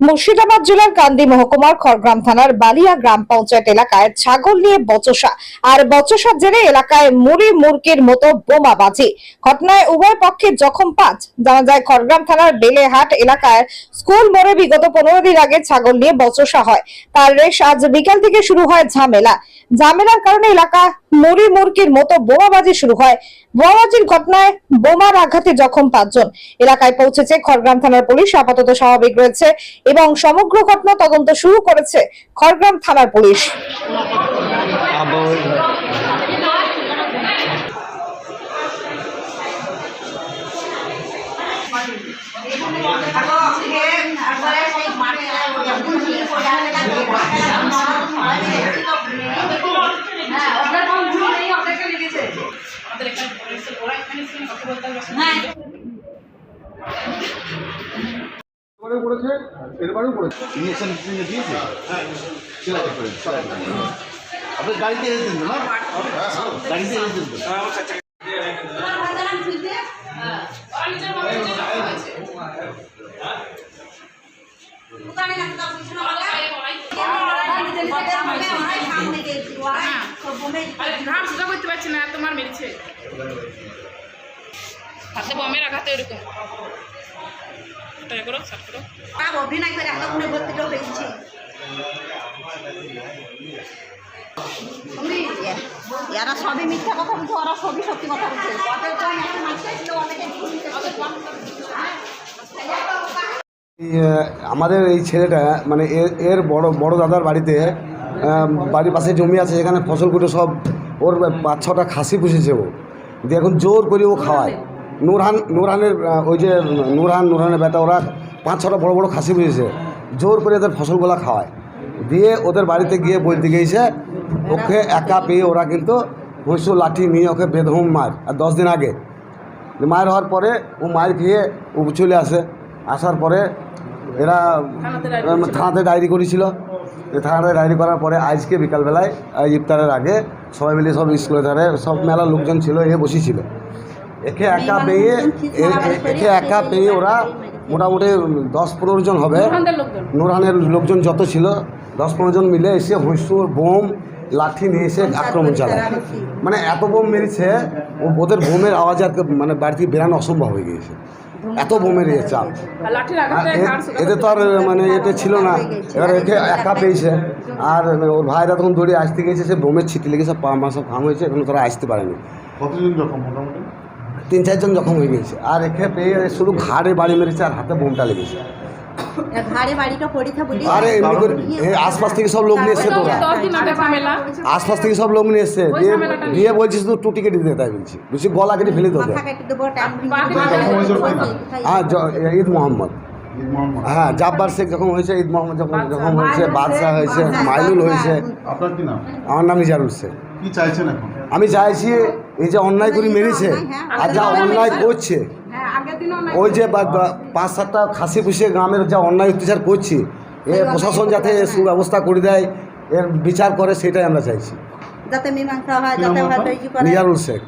মুর্শিদাবাদ জেলার কান্দি মহকুমার খড়গ্রাম থানার বালিয়া গ্রাম পঞ্চায়েত এলাকায় ছাগল নিয়ে বচসা। আর বচসার জেরে এলাকায় মুড়ি মুরগির মতো বোমা বাজে। ঘটনায় উভয় পক্ষে জখম পাঁচ। জানা যায় খড়গ্রাম থানার বেলেহাট এলাকায় স্কুল মোড়ে বিগত পনেরো দিন আগে ছাগল নিয়ে বচসা হয়। তার রেশ আজ বিকাল থেকে শুরু হয় ঝামেলা। ঝামেলার কারণে এলাকা মুড়ি মুরগির মতো বোমাবাজি শুরু হয়। বোমাবাজির ঘটনায় বোমার আঘাতে জখম পাঁচজন। এলাকায় পৌঁছেছে খড়গ্রাম থানার পুলিশ। আপাতত স্বাভাবিক রয়েছে এবং সমগ্র ঘটনা তদন্ত শুরু করেছে খড়গ্রাম থানার পুলিশ। করেছে এরবারেও করেছে ইঞ্জেকশন দিয়েছে? আছে। আপনি গাড়িতে এসেছেন তো না? গাড়িতে এসেছেন তো? সোজা করতে পারছি না তোমার মেরেছে। হাতে বমের আঘাতে এরকম। করো সার্চ করো অভিনয় করে এত গুণে ভর্তিটা হয়েছে। এরা সবই মিথ্যা কথা বলছে ওরা সবই সত্যি কথা বলছে। ওদের তো একটা মাসে ছিল অনেকে ভুল মিথ্যে কথা এই, আহ, আমাদের এই ছেলেটা মানে এর এর বড় বড় দাদার বাড়িতে বাড়ির পাশে জমি আছে সেখানে ফসল কুটে সব ওর পাঁচ ছটা খাসি পুষেছে ও। দিয়ে এখন জোর করে ও খাওয়ায়। নুরহান নুরহানের ওই যে নুরহান নুরহানের বেটা ওরা পাঁচ ছটা বড় বড় খাসি বুঝেছে জোর করে ওদের ফসলগুলো খাওয়ায়। দিয়ে ওদের বাড়িতে গিয়ে বলতে গিয়েছে ওকে একা পেয়ে ওরা কিন্তু ভৈঁসু লাঠি নিয়ে ওকে বেদহম মার। আর দশ দিন আগে। মায়ের হওয়ার পরে ও মায়ের খেয়ে ও চলে আসে। আসার পরে এরা থানাতে ডায়েরি করেছিল। থানাতে ডায়েরি করার পরে আজকে বিকালবেলায় ইফতারের আগে সবাই মিলে সব স্কুলে ধারে সব মেলার লোকজন ছিল এ বসেছিল। একে একা পেয়ে একে একা পেয়ে ওরা মোটামুটি দশ পনেরো জন হবে। নুরহানের লোকজন। যত ছিল দশ পনেরো জন মিলে এসে হুইসুর বোম লাঠি নিয়ে এসে আক্রমণ চালায়। মানে এত বোম মেরেছে ও ওদের বোমের আওয়াজ আর মানে বাড়িতে বেরানো অসম্ভব হয়ে গিয়েছে। এত বোমের ইয়ে চাপ। এদের তো আর মানে এটা ছিল না। এবার একে একা পেয়েছে। আর ওর ভাইরা তখন দৌড়ে আসতে গিয়েছে সে বোমের ছিটি লেগেছে পা মা সব হয়েছে এখন তারা আসতে পারেনি। কতজন যখন মোটামুটি? তিন চারজন জখম হয়ে গিয়েছে। আর একে পেয়ে শুধু ঘাড়ে বাড়ি মেরেছে আর হাতে বোমটা লেগেছে। আরে এমনি করে আশপাশ থেকে সব লোক নিয়ে এসছে আশপাশ থেকে সব লোক নিয়ে এসছে। দিয়ে দিয়ে বলছি শুধু টুটি কেটে দিতে তাই বলছি। বলছি গলা কেটে ফেলে দিতে দেবো হ্যাঁ ঈদ মোহাম্মদ। হ্যাঁ জাব্বার শেখ যখন হয়েছে ঈদ মোহাম্মদ যখন যখন হয়েছে বাদশাহ হয়েছে মাইলুল হয়েছে। আপনার কি নাম? আমার নাম নিজারুল শেখ। কি চাইছেন এখন? আমি চাইছি এই যে অন্যায় করে মেরেছে আর যা অন্যায় করছে হ্যাঁ আগের দিনও না ওই যে পাঁচ সাতটা খাসি পুষিয়ে গ্রামের যা অন্যায় অত্যাচার করছি এ প্রশাসন যাতে সুব্যবস্থা করে দেয় এর বিচার করে সেটাই আমরা চাইছি। যাতে মীমাংসা হয় যাতে নিজারুল শেখ।